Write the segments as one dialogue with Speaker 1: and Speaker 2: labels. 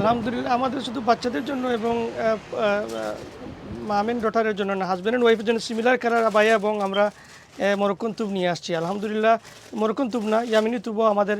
Speaker 1: আলহামদুলিল্লাহ, আমাদের শুধু বাচ্চাদের জন্য এবং মামেন ডটারের জন্য না হাজব্যান্ড অ্যান্ড ওয়াইফের জন্য সিমিলার কালার আবায়া এবং আমরা মরক্কন তুব নিয়ে আসছি। আলহামদুলিল্লাহ, মরক্কন তুব না, ইয়ামিনি তুবও আমাদের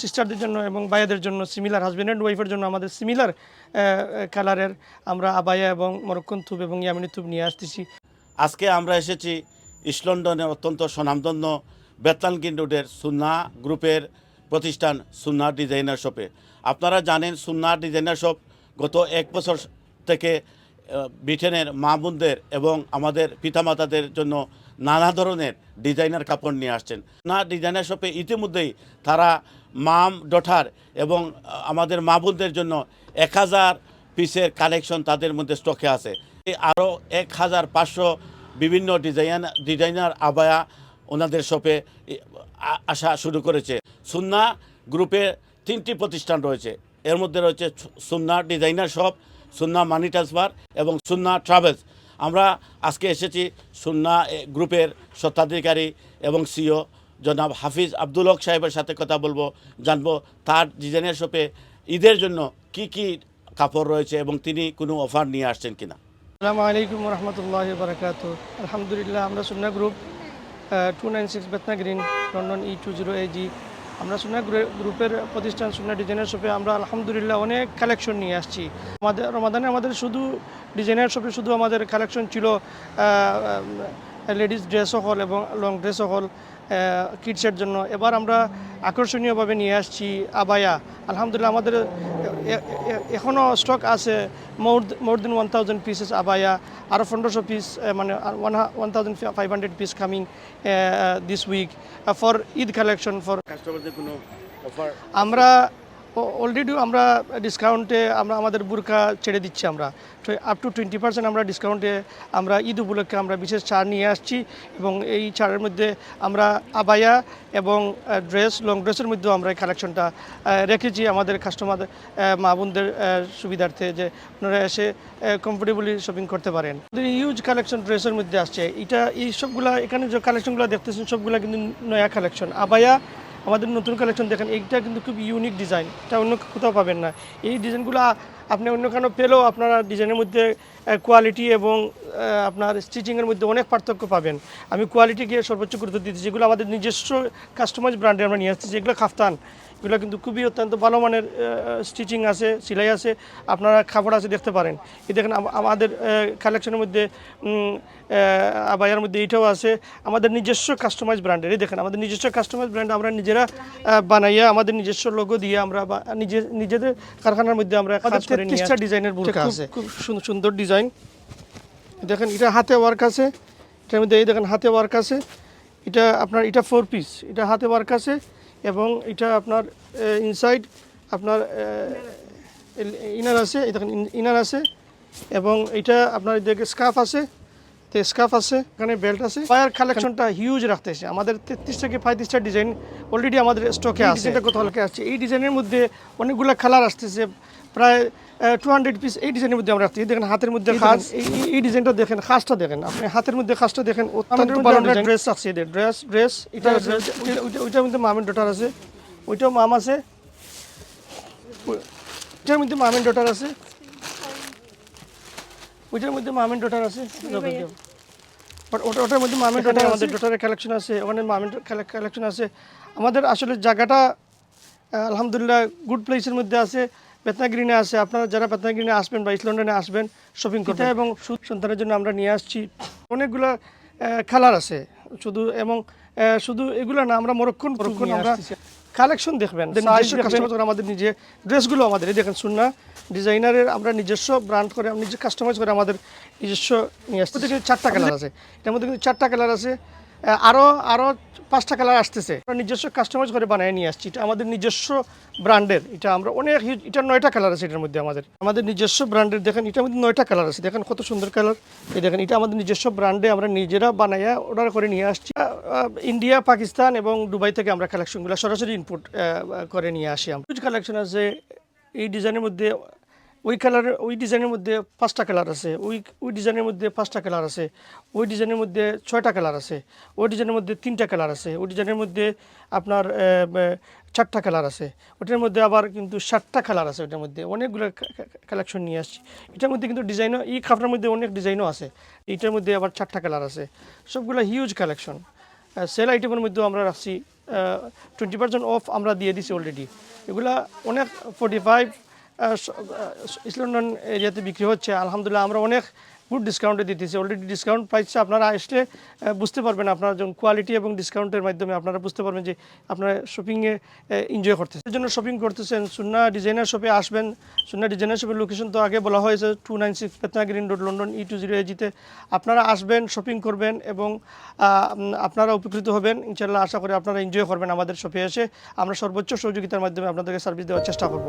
Speaker 1: সিস্টারদের জন্য এবং ভাইয়াদের জন্য সিমিলার হাজব্যান্ড অ্যান্ড ওয়াইফের জন্য আমাদের সিমিলার কালারের আমরা আবায়া এবং মরক্কন তুব এবং ইয়ামিনি তুব নিয়ে আসতেছি।
Speaker 2: আজকে আমরা এসেছি ইস্ট লন্ডনের অত্যন্ত স্বনামধন্য বেতলানকিন রোডের সুন্না গ্রুপের প্রতিষ্ঠান সুন্না ডিজাইনার শপে। আপনারা জানেন সুন্না ডিজাইনার শপ গত এক বছর থেকে ব্রিটেনের মা বোনদের এবং আমাদের পিতামাতাদের জন্য নানা ধরনের ডিজাইনার কাপড় নিয়ে আসছেন। না ডিজাইনার শপে ইতিমধ্যেই তারা মাম, ডঠার এবং আমাদের মা বোনদের জন্য এক হাজার পিসের কালেকশন তাদের মধ্যে স্টকে আছে। আরও এক হাজার পাঁচশো বিভিন্ন ডিজাইন, ডিজাইনার আবায়া ওনাদের শপে আসা শুরু করেছে। সুন্না গ্রুপে তিনটি প্রতিষ্ঠান রয়েছে। এর মধ্যে রয়েছে Sunna designer shop, Sunna money transfer এবং সুন্না ট্রাভেলস। আমরা আজকে এসেছি সুন্না গ্রুপের স্বত্বাধিকারী এবং সিও জনাব হাফিজ আব্দুল হক সাহেবের সাথে কথা বলব, জানব তার ডিজাইনার শপে ঈদের জন্য কি কি কাপড় রয়েছে এবং তিনি কোনো অফার নিয়ে আসছেন কিনা।
Speaker 1: আসসালামু আলাইকুম রহমতুল্লাহ বারকাত আলহামদুলিল্লাহ আমরা Sunna group two nine six Bethnal Green, London E two zero G আমরা সোনা গ্রু- গ্রুপের প্রতিষ্ঠান সোনা ডিজাইনার শপে আমরা আলহামদুলিল্লাহ অনেক কালেকশন নিয়ে আসছি। আমাদের রমাদানে আমাদের শুধু ডিজাইনার শপে শুধু আমাদের কালেকশন ছিল লেডিস ড্রেসও হল এবং লং ড্রেসও হল কিডসের জন্য। এবার আমরা আকর্ষণীয়ভাবে নিয়ে আসছি আবায়া। আলহামদুলিল্লাহ আমাদের এখনও স্টক আছে more more than one thousand pieces abaya. আরও পনেরোশো পিস মানে one one thousand five hundred piece coming this week for Eid collection for
Speaker 2: কাস্টমারদের কোনো
Speaker 1: আমরা অলরেডি আমরা ডিসকাউন্টে আমরা আমাদের বুরকা ছেড়ে দিচ্ছি আমরা। আপ টু টোয়েন্টি পার্সেন্ট আমরা ডিসকাউন্টে আমরা ঈদ উপলক্ষে আমরা বিশেষ ছাড় নিয়ে আসছি এবং এই ছাড়ের মধ্যে আমরা আবায়া এবং ড্রেস লং ড্রেসের মধ্যেও আমরা এই কালেকশনটা রেখেছি আমাদের কাস্টমার মা বোনদের সুবিধার্থে যে আপনারা এসে কমফোর্টেবলি শপিং করতে পারেন। ইউজ কালেকশন ড্রেসের মধ্যে আসছে। এটা এই সবগুলা, এখানে যে কালেকশনগুলো দেখতেছেন, সবগুলা কিন্তু নয়া কালেকশন আবায়া আমাদের নতুন কালেকশন দেখেন, এইটা কিন্তু খুব ইউনিক ডিজাইন এটা অন্য কোথাও পাবেন না। এই ডিজাইনগুলো আপনি অন্য কেন পেলেও আপনারা ডিজাইনের মধ্যে কোয়ালিটি এবং আপনার স্টিচিংয়ের মধ্যে অনেক পার্থক্য পাবেন। আমি কোয়ালিটিকে সর্বোচ্চ গুরুত্ব দিচ্ছি যেগুলো আমাদের নিজস্ব কাস্টমাইজ ব্র্যান্ডে আমরা নিয়ে আসছি যেগুলো খাফতান। এগুলো কিন্তু খুবই অত্যন্ত ভালো মানের স্টিচিং আছে সেলাই আছে। আপনারা খাবার আছে দেখতে পারেন। এই দেখেন আমাদের কালেকশনের মধ্যে আবায়ার মধ্যে এইটাও আছে। আমাদের নিজস্ব কাস্টমাইজ ব্র্যান্ডের এই দেখেন আমাদের নিজস্ব কাস্টমাইজ ব্র্যান্ড আমরা নিজেরা বানাইয়া আমাদের নিজস্ব লোগো দিয়ে আমরা বা- নিজে নিজেদের কারখানার মধ্যে আমরা ডিজাইনের বুরকা আছে। খুব সুন্দর- সুন্দর ডিজাইন। দেখেন এটা হাতে ওয়ার্ক আছে। এটার মধ্যে এই দেখেন হাতে ওয়ার্ক আছে। এটা আপনার এটা ফোর পিস এটা হাতে ওয়ার্ক আছে এবং এটা আপনার ইনসাইড আপনার ইনার আছে। এই দেখেন ইনার আছে এবং এটা আপনার দেখে স্কার্ফ আছে। তো স্কার্ফ আছে এখানে বেল্ট আছে। পায়ার কালেকশনটা হিউজ রাখতেছে। আমাদের তেত্রিশ থেকে পঁয়ত্রিশটা ডিজাইন অলরেডি আমাদের স্টকে আছে। এটা কত হালকা আসছে এই ডিজাইনের মধ্যে অনেকগুলো কালার আসতেছে। প্রায় টু হান্ড্রেড পিস এই ডিজাইনের মধ্যে আমরা রাখছি। দেখেন হাতের মধ্যে খাস এই ডিজাইনটা দেখেন খাসটা দেখেন। আপনি হাতের মধ্যে খাসটা দেখেন অত্যন্ত ড্রেস আছে এদের ড্রেস ড্রেস এটা ওইটা- ওইটা- ওইটার মধ্যে মামের ডটার আছে। ওইটাও মাম আছে। ওই- এটার মধ্যে মামের ডটার আছে। ওইটার মধ্যে মামের ডটার আছে। বাট ওটা ওটার মধ্যে মামের ডটার আমাদের ডটারের কালেকশন আছে ওখানে মামের কালেকশন আছে। আমাদের আসলে জায়গাটা আলহামদুলিল্লাহ গুড প্লেসের মধ্যে আছে। বেতনা গ্রিনে আছে আপনারা যারা বেতনা গ্রিনে আসবেন বা ইস্ট লন্ডনে আসবেন শপিং করতে এবং সন্তানের জন্য আমরা নিয়ে আসছি। অনেকগুলো কালার আছে। শুধু এবং শুধু এগুলো না আমরা মরক্ষণ মরক্কন আমরা কালেকশন দেখবেন। আমাদের নিজে ড্রেসগুলো আমাদের এই দেখেন শুননা ডিজাইনারের আমরা নিজস্ব ব্র্যান্ড করে নিজে কাস্টমাইজ করে আমাদের নিজস্ব নিয়ে আসছি এটার চারটা কালার আছে। এটার মধ্যে কিন্তু চারটা কালার আছে। আরও আরও আরও পাঁচটা কালার আসতেছে। আমরা নিজস্ব কাস্টমাইজ করে বানিয়ে নিয়ে আসছি। এটা আমাদের নিজস্ব ব্র্যান্ডের। এটা আমরা অনেক এটা নয়টা কালার আছে এটার মধ্যে আমাদের। আমাদের নিজস্ব ব্র্যান্ডের দেখেন, এটার মধ্যে নয়টা কালার আছে। দেখেন কত সুন্দর কালার। এই দেখেন, এটা আমাদের নিজস্ব ব্র্যান্ডে আমরা নিজেরা বানাইয়া অর্ডার করে নিয়ে আসছি। ইন্ডিয়া, পাকিস্তান এবং দুবাই থেকে আমরা কালেকশনগুলো সরাসরি ইনপুট করে নিয়ে আসি আমরা। কালেকশন আছে। এই ডিজাইনের মধ্যে ওই কালারের ওই ডিজাইনের মধ্যে পাঁচটা কালার আছে। ওই ওই ডিজাইনের মধ্যে পাঁচটা কালার আছে। ওই ডিজাইনের মধ্যে ছয়টা কালার আছে। ওই ডিজাইনের মধ্যে তিনটা কালার আছে। ওই ডিজাইনের মধ্যে আপনার চারটা কালার আছে। ওটার মধ্যে আবার কিন্তু সাতটা কালার আছে ওটার মধ্যে। অনেকগুলো কালেকশন নিয়ে আসছি। এটার মধ্যে কিন্তু ডিজাইনও এই কাপড়ের মধ্যে অনেক ডিজাইনও আছে। এইটার মধ্যে আবার চারটা কালার আছে। সবগুলো হিউজ কালেকশন সেল আইটেমের মধ্যেও আমরা রাখছি। টোয়েন্টি পার্সেন্ট অফ আমরা দিয়ে দিছি অলরেডি এগুলা অনেক ফোর্টি ফাইভ ইস্ট লন্ডন এরিয়াতে বিক্রি হচ্ছে। আলহামদুলিল্লাহ আমরা অনেক গুড ডিসকাউন্টে দিতেছি। অলরেডি ডিসকাউন্ট প্রাইসটা আপনারা আসলে বুঝতে পারবেন আপনার যখন কোয়ালিটি এবং ডিসকাউন্টের মাধ্যমে আপনারা বুঝতে পারবেন যে আপনারা শপিংয়ে এনজয় করতেছেন। এর জন্য শপিং করতেছেন, সুন্না ডিজাইনার শপে আসবেন। সুন্না ডিজাইনার শপের লোকেশন তো আগে বলা হয়েছে two nine six Bethnal Green road London E two zero এজিতে আপনারা আসবেন শপিং করবেন এবং আপনারা উপকৃত হবেন। ইনশাল্লাহ আশা করি আপনারা এনজয় করবেন আমাদের শপে এসে। আমরা সর্বোচ্চ সহযোগিতার মাধ্যমে আপনাদেরকে সার্ভিস দেওয়ার চেষ্টা করব।